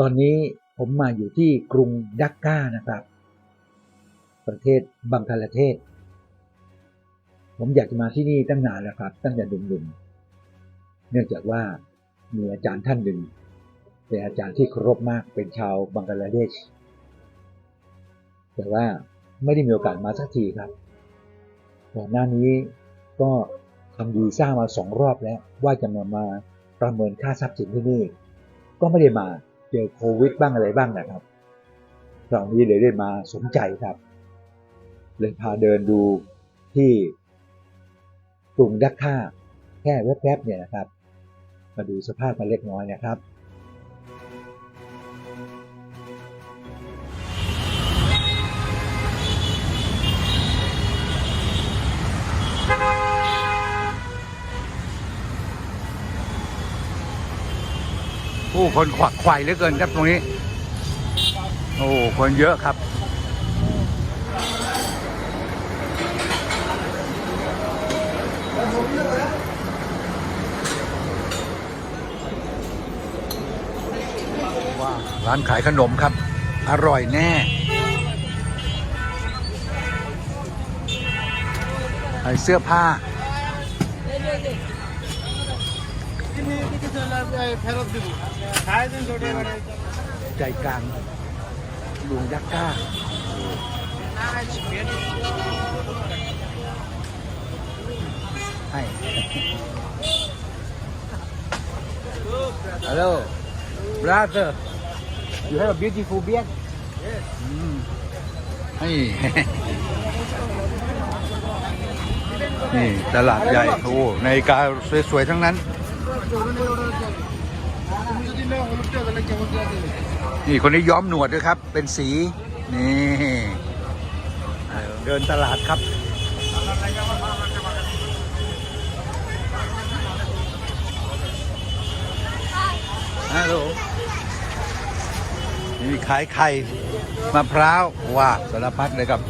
ตอนนี้ผมมาอยู่ที่กรุงดักกานะครับ ประเทศบังคลาเทศ ผมอยากจะมาที่นี่ตั้งนานแล้วครับ ตั้งแต่หนุ่มๆเนื่องจากว่ามีอาจารย์ท่านหนึ่งเป็นอาจารย์ที่เคารพมากเป็นชาวบังคลาเทศ แต่ว่าไม่ได้มีโอกาสมาสักทีครับก่อนหน้านี้ก็ทำวีซ่ามาสองรอบแล้ว ว่าจะมามาประเมินค่าทรัพย์สินที่นี่ ก็ไม่ได้มา เจอโควิดบ้างอะไรบ้างนะครับคราวนี้เลยได้มาสนใจครับ เลยพาเดินดูที่กรุงดักค่าแค่แวบๆเนี่ยนะครับ มาดูสภาพมาเล็กน้อยนะครับ โอ้คนขวักไขว่เหลือเกินครับตรงนี้ โอ้คนเยอะครับว้าร้านขายขนมครับ อร่อยแน่ขายเสื้อผ้า ใจกลางหลวงยักษ์ก้า ให้ Hello brother you have a beautiful beard yes ให้นี่ตลาดใหญ่โอ้ในาฬิกาสวยๆทั้งนั้น นี่คนนี้ย้อมหนวดด้วยครับ เป็นสี นี่เดินตลาดครับ ฮัลโหลนี่ขายไข่มะพร้าวว้าสารพัดเลยครับ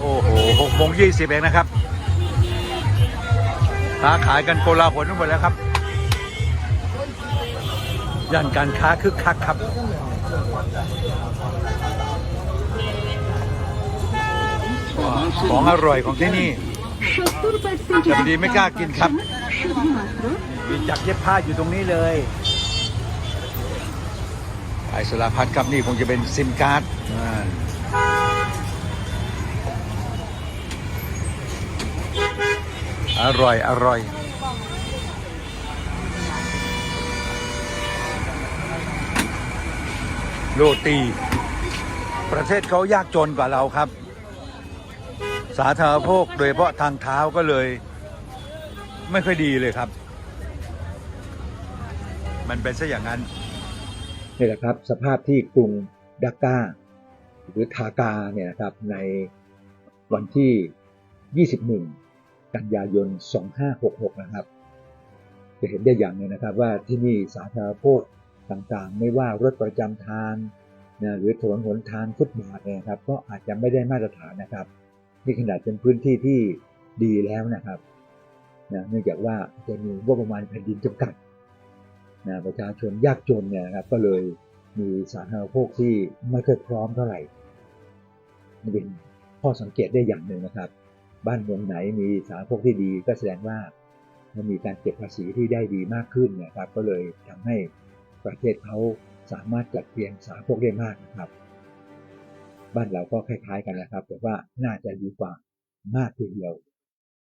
โอ้โหหกโมงยี่สิบเองนะครับค้าขายกันโกลาหลทั้งหมดแล้วครับย่านการค้าคึกคักครับ ของอร่อยของที่นี่แต่พอดีไม่กล้ากินครับ มีจักรเย็บผ้าอยู่ตรงนี้เลยไอสลาพัดครับนี่คงจะเป็นซิมการ์ด อร่อย อร่อย โรตี ประเทศเขายากจนกว่าเราครับ สาธารณภคโดยเฉพาะทางเท้าก็เลย ไม่ค่อยดีเลยครับ มันเป็นซะอย่างนั้น นี่แหละครับ สภาพที่กรุงดักกาหรือทากาเนี่ยนะครับในวันที่ 21 กันยายน 2566 นะครับ จะเห็นได้อย่างนึงนะครับว่าที่นี่สาธารณโภคต่างๆ ไม่ว่ารถประจำทางนะหรือถนนหนทางฟุตบาทเนี่ยนะครับ ก็อาจจะไม่ได้มาตรฐานนะครับนี่ขนาดเป็นพื้นที่ที่ดีแล้วนะครับนะเนื่องจากว่าจะมีงบประมาณแผ่นดินจำกัดนะประชาชนยากจนเนี่ยนะครับก็เลยมีสาธารณโภคที่ไม่ค่อยพร้อมเท่าไหร่เป็นข้อสังเกตได้อย่างหนึ่งนะครับ บ้านเมืองไหนมีสาธารณโภคที่ดีก็แสดงว่ามันมีการเก็บภาษีที่ได้ดีมากขึ้นนะครับ ก็เลยทำให้ประเทศเขาสามารถจัดเรียงสาธารณโภคได้มากนะครับ บ้านเราก็คล้ายๆกันนะครับ แต่ว่าน่าจะดีกว่ามากทีเดียว